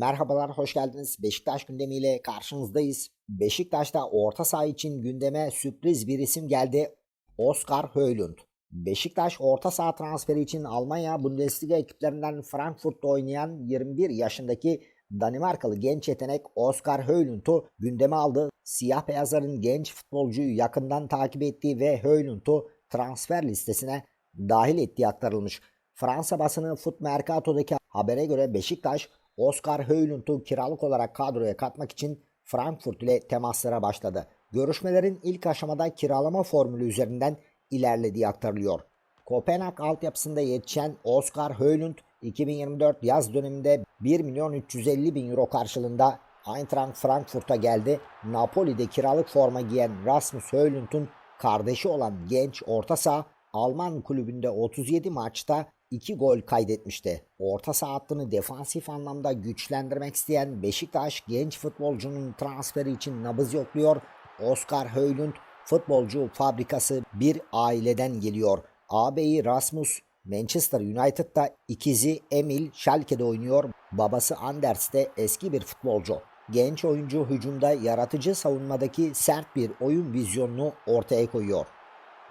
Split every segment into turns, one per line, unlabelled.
Merhabalar, hoş geldiniz. Beşiktaş gündemiyle karşınızdayız. Beşiktaş'ta orta saha için gündeme sürpriz bir isim geldi. Oscar Höylund. Beşiktaş orta saha transferi için Almanya Bundesliga ekiplerinden Frankfurt'ta oynayan 21 yaşındaki Danimarkalı genç yetenek Oscar Höylund'u gündeme aldı. Siyah beyazların genç futbolcuyu yakından takip ettiği ve Höylund'u transfer listesine dahil ettiği aktarılmış. Fransa basını Foot Mercato'daki habere göre Beşiktaş Oscar Höylund'u kiralık olarak kadroya katmak için Frankfurt ile temaslara başladı. Görüşmelerin ilk aşamada kiralama formülü üzerinden ilerlediği aktarılıyor. Kopenhag altyapısında yetişen Oscar Höylund 2024 yaz döneminde 1 milyon 350 bin euro karşılığında Eintracht Frankfurt'a geldi. Napoli'de kiralık forma giyen Rasmus Höylund'un kardeşi olan genç orta saha Alman kulübünde 37 maçta 2 gol kaydetmişti. Orta saha hattını defansif anlamda güçlendirmek isteyen Beşiktaş genç futbolcunun transferi için nabız yokluyor. Oscar Höylund futbolcu fabrikası bir aileden geliyor. Ağabeyi Rasmus Manchester United'da ikizi Emil Schalke'de oynuyor. Babası Anders de eski bir futbolcu. Genç oyuncu hücumda yaratıcı savunmadaki sert bir oyun vizyonunu ortaya koyuyor.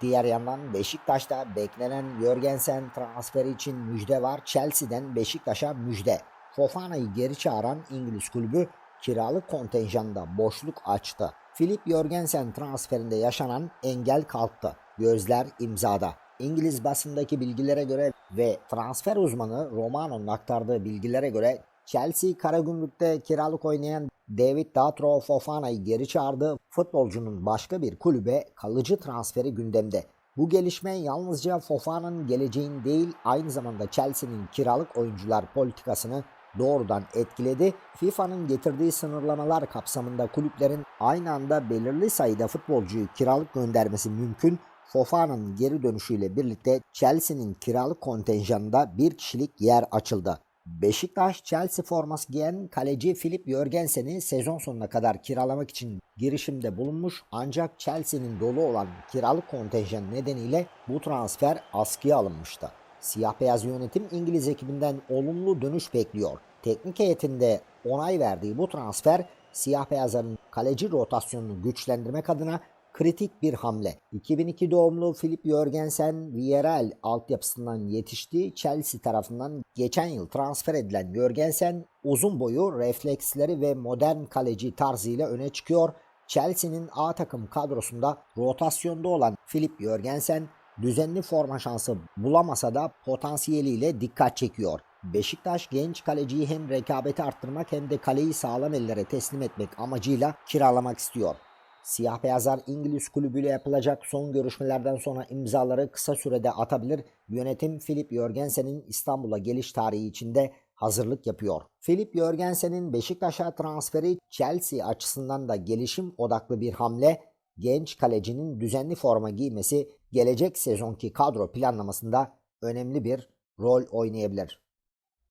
Diğer yandan Beşiktaş'ta beklenen Jörgensen transferi için müjde var. Chelsea'den Beşiktaş'a müjde. Fofana'yı geri çağıran İngiliz kulübü kiralık kontenjanda boşluk açtı. Filip Jörgensen transferinde yaşanan engel kalktı. Gözler imzada. İngiliz basındaki bilgilere göre ve transfer uzmanı Romano'nun aktardığı bilgilere göre Chelsea Karagümrük'te kiralık oynayan David Datro Fofana'yı geri çağırdı. Futbolcunun başka bir kulübe kalıcı transferi gündemde. Bu gelişme yalnızca Fofana'nın geleceğin değil aynı zamanda Chelsea'nin kiralık oyuncular politikasını doğrudan etkiledi. FIFA'nın getirdiği sınırlamalar kapsamında kulüplerin aynı anda belirli sayıda futbolcuyu kiralık göndermesi mümkün. Fofana'nın geri dönüşüyle birlikte Chelsea'nin kiralık kontenjanında bir kişilik yer açıldı. Beşiktaş Chelsea forması giyen kaleci Filip Jörgensen'i sezon sonuna kadar kiralamak için girişimde bulunmuş ancak Chelsea'nin dolu olan kiralık kontenjan nedeniyle bu transfer askıya alınmıştı. Siyah beyaz yönetim İngiliz ekibinden olumlu dönüş bekliyor. Teknik heyetinde onay verdiği bu transfer siyah beyazların kaleci rotasyonunu güçlendirmek adına kritik bir hamle. 2002 doğumlu Filip Jörgensen Villarreal altyapısından yetiştiği Chelsea tarafından geçen yıl transfer edilen Jörgensen uzun boyu, refleksleri ve modern kaleci tarzıyla öne çıkıyor. Chelsea'nin A takım kadrosunda rotasyonda olan Filip Jörgensen düzenli forma şansı bulamasa da potansiyeliyle dikkat çekiyor. Beşiktaş genç kaleciyi hem rekabeti arttırmak hem de kaleyi sağlam ellere teslim etmek amacıyla kiralamak istiyor. Siyah beyazlar İngiliz kulübüyle yapılacak son görüşmelerden sonra imzaları kısa sürede atabilir. Yönetim Filip Jörgensen'in İstanbul'a geliş tarihi içinde hazırlık yapıyor. Filip Jörgensen'in Beşiktaş'a transferi Chelsea açısından da gelişim odaklı bir hamle. Genç kalecinin düzenli forma giymesi gelecek sezonki kadro planlamasında önemli bir rol oynayabilir.